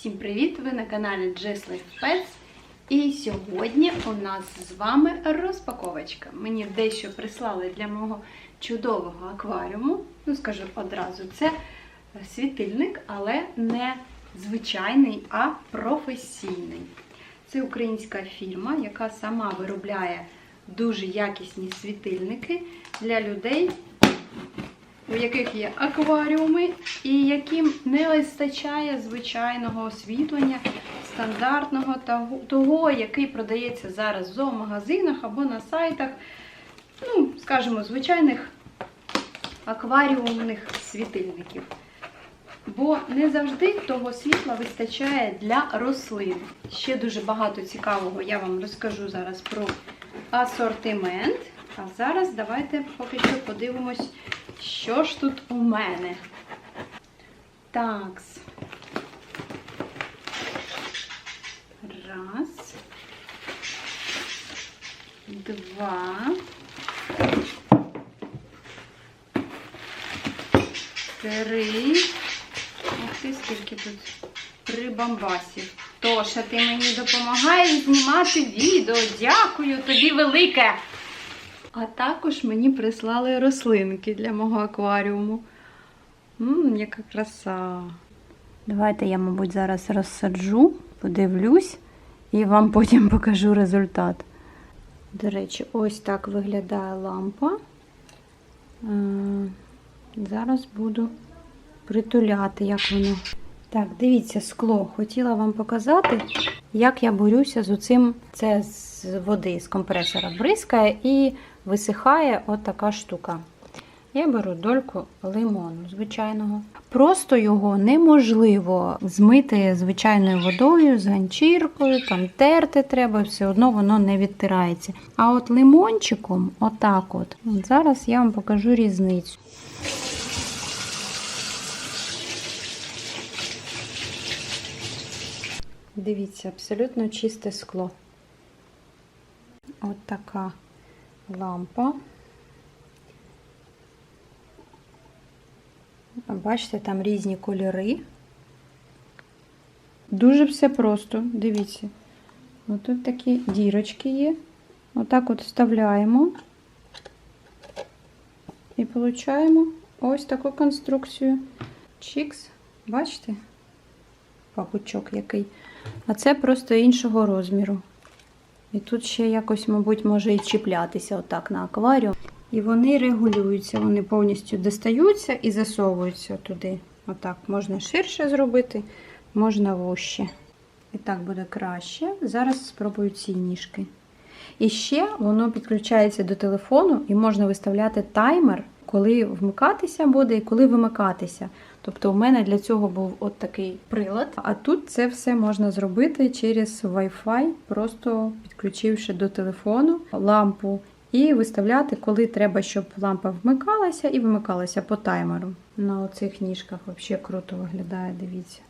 Всім привіт! Ви на каналі Just Life Pets. І сьогодні у нас з вами розпаковочка. Мені дещо прислали для мого чудового акваріуму. Ну, скажу одразу, це світильник, але не звичайний, а професійний. Це українська фірма, яка сама виробляє дуже якісні світильники для людей, у яких є акваріуми, і яким не вистачає звичайного освітлення, стандартного того, який продається зараз в зоомагазинах або на сайтах, ну, скажімо, звичайних акваріумних світильників. Бо не завжди того світла вистачає для рослин. Ще дуже багато цікавого я вам розкажу зараз про асортимент. А зараз давайте поки що подивимось, що ж тут у мене. Такс. Раз. Два. Три. Ух ти, скільки тут прибамбасів. Тоша, ти мені допомагаєш знімати відео. Дякую тобі велике. А також мені прислали рослинки для мого акваріуму. Ммм, яка краса. Давайте я, мабуть, зараз розсаджу, подивлюсь і вам потім покажу результат. До речі, ось так виглядає лампа. Е, Зараз буду притуляти, як воно. Так, дивіться, скло. Хотіла вам показати, як я борюся з оцим. Це з води з компресора бризкає і висихає от така штука. Я беру дольку лимону звичайного. Просто його неможливо змити звичайною водою, з ганчіркою, там терти треба, все одно воно не відтирається. А от лимончиком, отак от, от зараз я вам покажу різницю. Дивіться, абсолютно чисте скло. От така лампа. Бачите, там різні кольори. Дуже все просто, дивіться. Ось тут такі дірочки є. Отак от вставляємо і получаємо ось таку конструкцію. Чікс, бачите? Папучок який. А це просто іншого розміру. І тут ще якось, мабуть, може і чіплятися отак на акваріум. І вони регулюються, вони повністю достаються і засовуються туди. Отак можна ширше зробити, можна вужче. І так буде краще. Зараз спробую ці ніжки. І ще воно підключається до телефону і можна виставляти таймер, коли вмикатися буде і коли вимикатися. Тобто, у мене для цього був от такий прилад. А тут це все можна зробити через Wi-Fi, просто підключивши до телефону лампу і виставляти, коли треба, щоб лампа вмикалася і вимикалася по таймеру. На оцих ніжках взагалі круто виглядає, дивіться.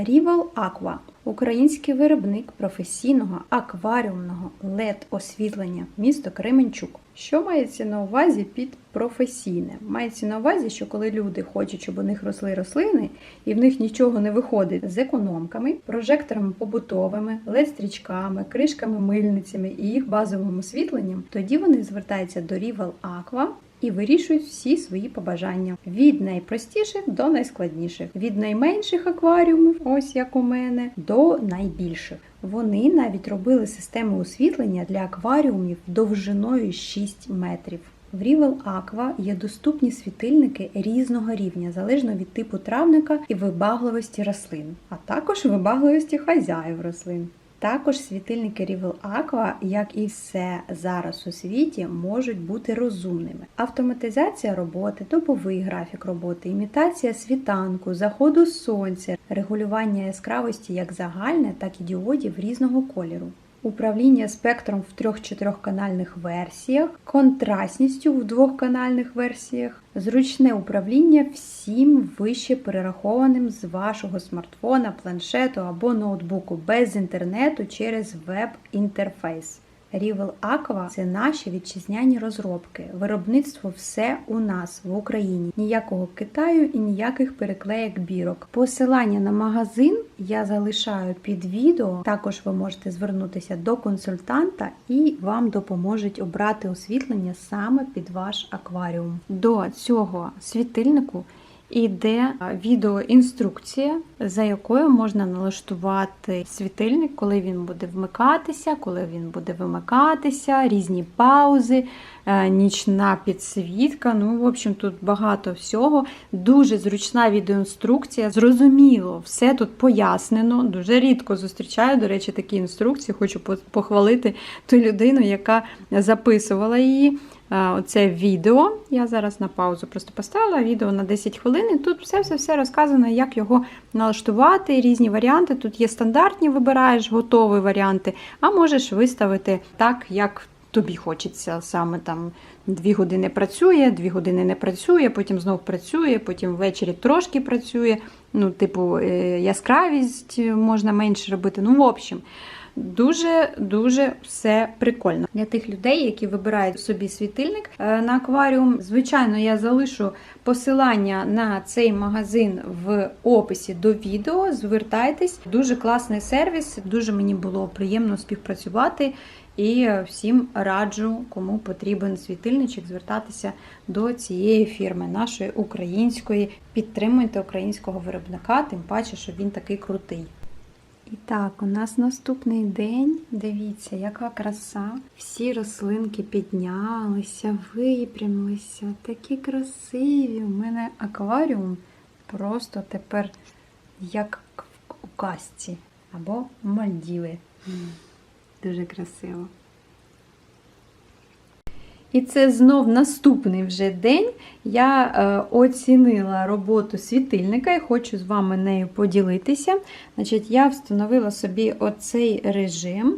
Rival Aqua – український виробник професійного акваріумного LED-освітлення місто Кременчук. Що мається на увазі під професійне? Мається на увазі, що коли люди хочуть, щоб у них росли рослини, і в них нічого не виходить з економками, прожекторами побутовими, LED-стрічками, кришками-мильницями і їх базовим освітленням, тоді вони звертаються до Rival Aqua і вирішують всі свої побажання від найпростіших до найскладніших, від найменших акваріумів, ось як у мене, до найбільших. Вони навіть робили систему освітлення для акваріумів довжиною 6 метрів. В Rival Aqua є доступні світильники різного рівня, залежно від типу травника і вибагливості рослин, а також вибагливості хазяїв рослин. Також світильники Rival Aqua, як і все зараз у світі, можуть бути розумними. Автоматизація роботи, добовий графік роботи, імітація світанку, заходу сонця, регулювання яскравості як загальне, так і діодів різного кольору. Управління спектром в трьох-чотирьохканальних версіях, контрастністю в двохканальних версіях, зручне управління всім вище перерахованим з вашого смартфона, планшету або ноутбуку без інтернету через веб-інтерфейс. Rival Aqua – це наші вітчизняні розробки. Виробництво все у нас в Україні. Ніякого Китаю і ніяких переклеїк бірок. Посилання на магазин я залишаю під відео. Також ви можете звернутися до консультанта і вам допоможуть обрати освітлення саме під ваш акваріум. До цього світильнику іде відеоінструкція, за якою можна налаштувати світильник, коли він буде вмикатися, коли він буде вимикатися, різні паузи, е, нічна підсвітка. Ну, в общем, тут багато всього. Дуже зручна відеоінструкція. Зрозуміло, все тут пояснено. Дуже рідко зустрічаю, до речі, такі інструкції. Хочу похвалити ту людину, яка записувала її. Оце відео. Я зараз на паузу просто поставила відео на 10 хвилин. І тут все-все-все розказано, як його налаштувати, різні варіанти. Тут є стандартні, вибираєш готові варіанти, а можеш виставити так, як тобі хочеться. Саме там 2 години працює, 2 години не працює, потім знов працює, потім ввечері трошки працює. Ну, типу, е, яскравість можна менше робити. Ну, в общем. Дуже-дуже все прикольно. Для тих людей, які вибирають собі світильник е, на акваріум. Звичайно, я залишу посилання на цей магазин в описі до відео. Звертайтесь, дуже класний сервіс, дуже мені було приємно співпрацювати. І всім раджу, кому потрібен світильничок, звертатися до цієї фірми, нашої української. Підтримуйте українського виробника, тим паче, що він такий крутий. І так, у нас наступний день. Дивіться, яка краса. Всі рослинки піднялися, випрямилися. Такі красиві. У мене акваріум просто тепер як у казці або Мальдіви. Дуже красиво. І це знов наступний вже день. Я е, оцінила роботу світильника і хочу з вами нею поділитися. Значить, Я встановила собі оцей режим.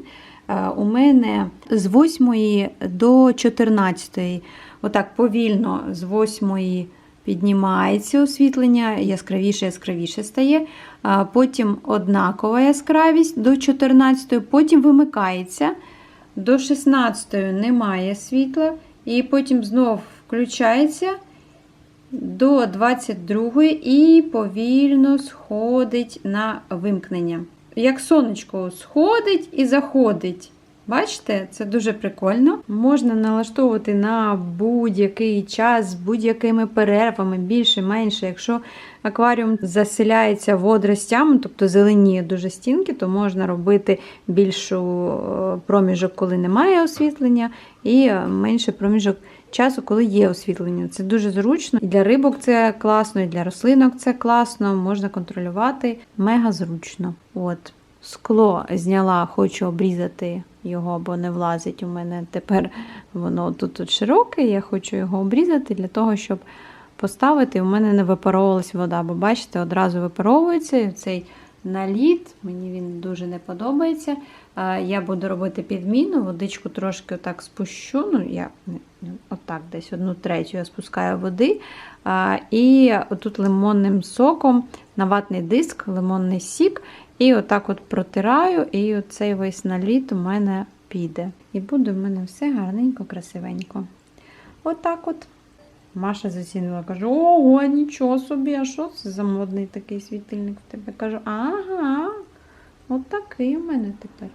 Е, у мене з 8 до 14, отак повільно з 8 піднімається освітлення, яскравіше, яскравіше стає. А Потім однакова яскравість до 14, потім вимикається. До 16 немає світла, і потім знов включається до 22 і повільно сходить на вимкнення. Як сонечко сходить і заходить. Бачите, це дуже прикольно. Можна налаштовувати на будь-який час з будь-якими перервами, більше, менше. Якщо акваріум заселяється водоростями, тобто зеленіє дуже стінки, то можна робити більшу е, проміжок, коли немає освітлення, і е, менше проміжок часу, коли є освітлення. Це дуже зручно. І для рибок це класно, і для рослинок це класно, можна контролювати мега зручно. От. Скло зняла, хочу обрізати його, бо не влазить у мене. Тепер воно тут, широке, я хочу його обрізати для того, щоб поставити, у мене не випаровувалась вода. Бо бачите, одразу випаровується цей наліт, мені він дуже не подобається. Я буду робити підміну, водичку трошки отак спущу. Ну, я ну, отак десь одну третю я спускаю води. І отут лимонним соком на ватний диск, лимонний сік. І отак от протираю, і оцей весь наліт у мене піде. І буде в мене все гарненько, красивенько. Отак от. Маша зацінила, каже: ого, нічого собі, а що це за модний такий світильник в тебе? Кажу, ага, от такий у мене тепер.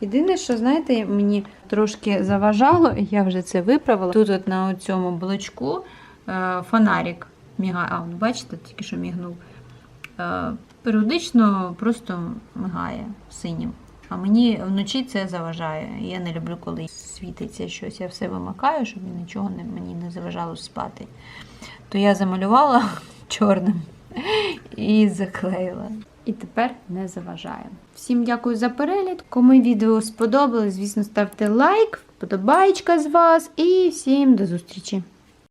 Єдине, що, знаєте, мені трошки заважало, я вже це виправила. Тут от на цьому блочку е, фонарик мігає. А, бачите, тільки що мігнув. Е, періодично просто мигає синім. А мені вночі це заважає. Я не люблю, коли світиться щось. Я все вимикаю, щоб нічого не, мені не заважало спати. То я замалювала чорним і заклеїла. І тепер не заважає. Всім дякую за перегляд. Кому відео сподобалось, звісно, ставте лайк, вподобайка з вас і всім до зустрічі!